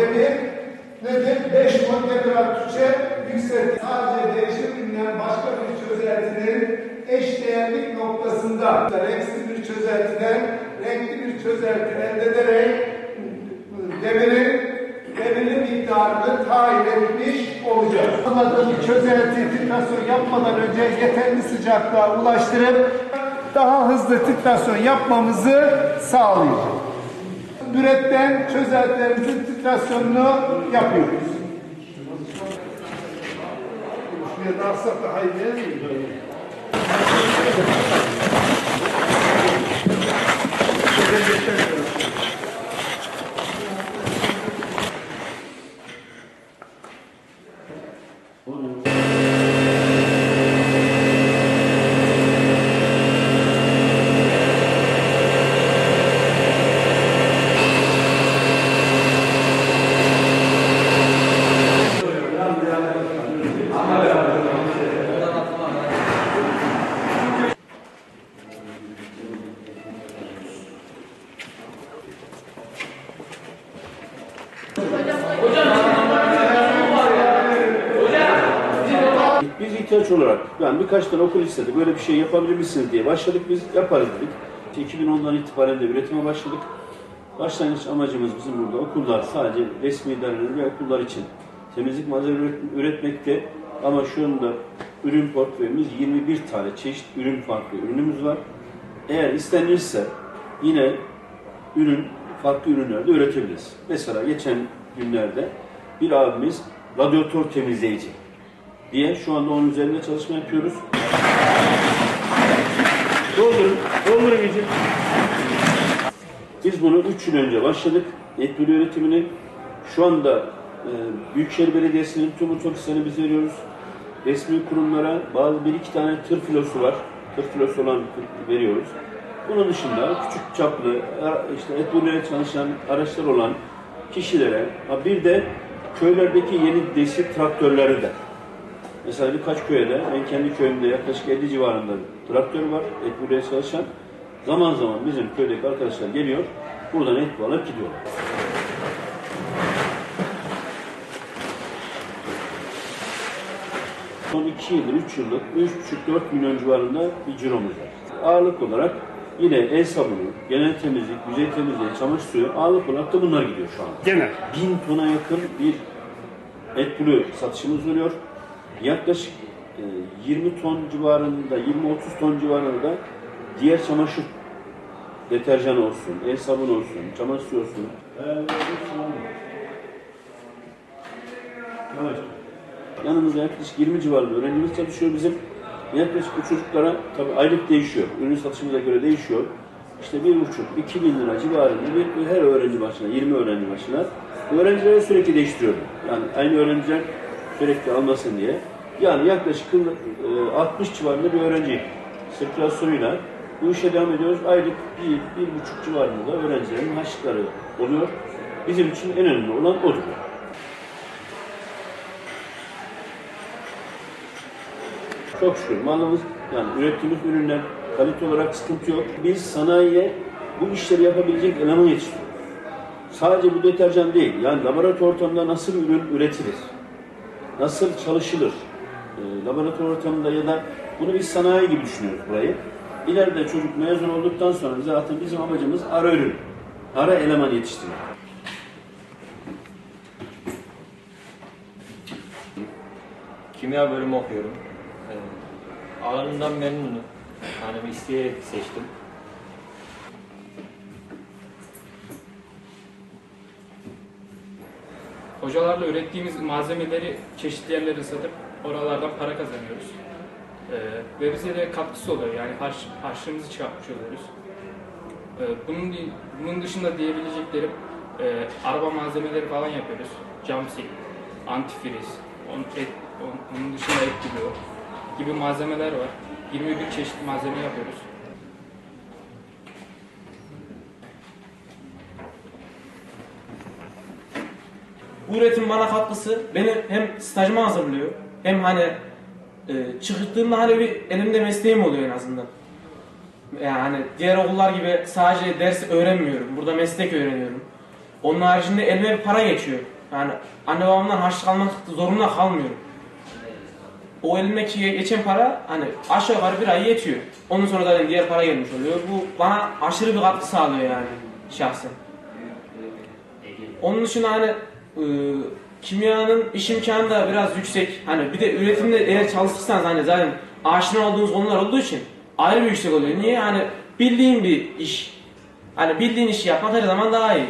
demir nedir? 5 montegrat Türkçe yükselti. Sadece değişim bilinen başka bir çözeltinin eşdeğerlik noktasında renksiz bir çözeltiden renkli bir çözelti elde ederek demirin belirli miktarını tayin etmiş olacağız. Anladığım çözelti titrasyon yapmadan önce yeterli sıcaklığa ulaştırıp daha hızlı titrasyon yapmamızı sağlayacak. Müretten çözeltilerimizin titrasyonunu yapıyoruz. Şuraya daha iyi değil? Biz ihtiyaç olarak yani birkaç tane okul istedi. Böyle bir şey yapabilir misiniz diye başladık. Biz yaparız dedik. İşte 2010'dan itibaren de üretime başladık. Başlangıç amacımız bizim burada okullar sadece resmi idareler ve okullar için temizlik malzeme üret- üretmekte. Ama şu anda ürün portföyümüz 21 tane çeşit ürün farklı ürünümüz var. Eğer istenirse yine ürün farklı ürünlerde üretebiliriz. Mesela geçen günlerde bir abimiz radyatör temizleyici diye şu anda onun üzerinde çalışma yapıyoruz. Doldurun, doldurun iyice. Biz bunu 3 yıl önce başladık. Etbülü üretimini. Şu anda e, Büyükşehir Belediyesi'nin tüm otobüslerini biz veriyoruz. Resmi kurumlara bazı bir iki tane tır filosu var. Tır filosu olan veriyoruz. Bunun dışında küçük çaplı işte etbülüye çalışan araçlar olan kişilere bir de köylerdeki yeni desi traktörleri de Mesela birkaç köye de, ben kendi köyümde yaklaşık 50 civarında traktör var, et buraya çalışan. Zaman zaman bizim köydeki arkadaşlar geliyor, buradan et alıp gidiyorlar. Son 2 yıldır, 3 yıllık 3,5-4 milyon civarında bir ciromuz var. Ağırlık olarak yine el sabunu, genel temizlik, yüzey temizliği, çamaşır suyu ağırlık olarak da bunlar gidiyor şu an. Genel. 1000 tona yakın bir et pülü satışımız oluyor. Yaklaşık e, 20 ton civarında, 20-30 ton civarında da diğer çamaşır deterjan olsun, el sabun olsun, çamaşır olsun. Yanımızda yaklaşık 20 civarında öğrencimiz çalışıyor bizim. Yaklaşık bu çocuklara tabii aylık değişiyor. Ürün satışımıza göre değişiyor. İşte bir buçuk, iki bin lira civarında bir, her öğrenci başına, 20 öğrenci başına. Öğrencileri sürekli değiştiriyorum. Yani aynı öğrenciler sürekli almasın diye. Yani yaklaşık e, 60 civarında bir öğrenci sirkülasyonuyla bu işe devam ediyoruz. Aylık bir, bir buçuk civarında da öğrencilerin harçlıkları oluyor. Bizim için en önemli olan odur. Çok şükür malımız yani ürettiğimiz ürünler kalite olarak sıkıntı yok. Biz sanayiye bu işleri yapabilecek eleman yetiştiriyoruz. Sadece bu deterjan değil. Yani laboratuvar ortamında nasıl ürün üretilir? Nasıl çalışılır? E, laboratuvar ortamında ya da bunu biz sanayi gibi düşünüyoruz burayı. İleride çocuk mezun olduktan sonra zaten bizim amacımız ara ürün. Ara eleman yetiştirmek. Kimya bölümü okuyorum. Ee, alanından memnunum. Hani isteyerek seçtim. Hocalarla ürettiğimiz malzemeleri çeşitli yerlere satıp oralardan para kazanıyoruz. Ee, ve bize de katkısı oluyor yani harç, harçlığımızı çıkartmış oluyoruz. Ee, bunun, bunun dışında diyebileceklerim e, araba malzemeleri falan yapıyoruz. Cam sil, antifriz, on, et, on- onun dışında et bloğu gibi malzemeler var. 21 çeşit malzeme yapıyoruz. Bu üretim bana katkısı beni hem stajıma hazırlıyor hem hani e, çıktığımda hani bir elimde mesleğim oluyor en azından. Yani diğer okullar gibi sadece ders öğrenmiyorum. Burada meslek öğreniyorum. Onun haricinde elime bir para geçiyor. Yani anne babamdan harçlık almak zorunda kalmıyorum. O elimdeki geçen para hani aşağı yukarı bir ay yetiyor. Ondan sonra zaten diğer para gelmiş oluyor. Bu bana aşırı bir katkı sağlıyor yani şahsen. Onun dışında hani e, kimyanın iş imkanı da biraz yüksek. Hani bir de üretimde eğer çalışırsanız hani zaten aşina olduğunuz konular olduğu için ayrı bir yüksek oluyor. Niye? Hani bildiğin bir iş. Hani bildiğin işi yapmak her zaman daha iyi.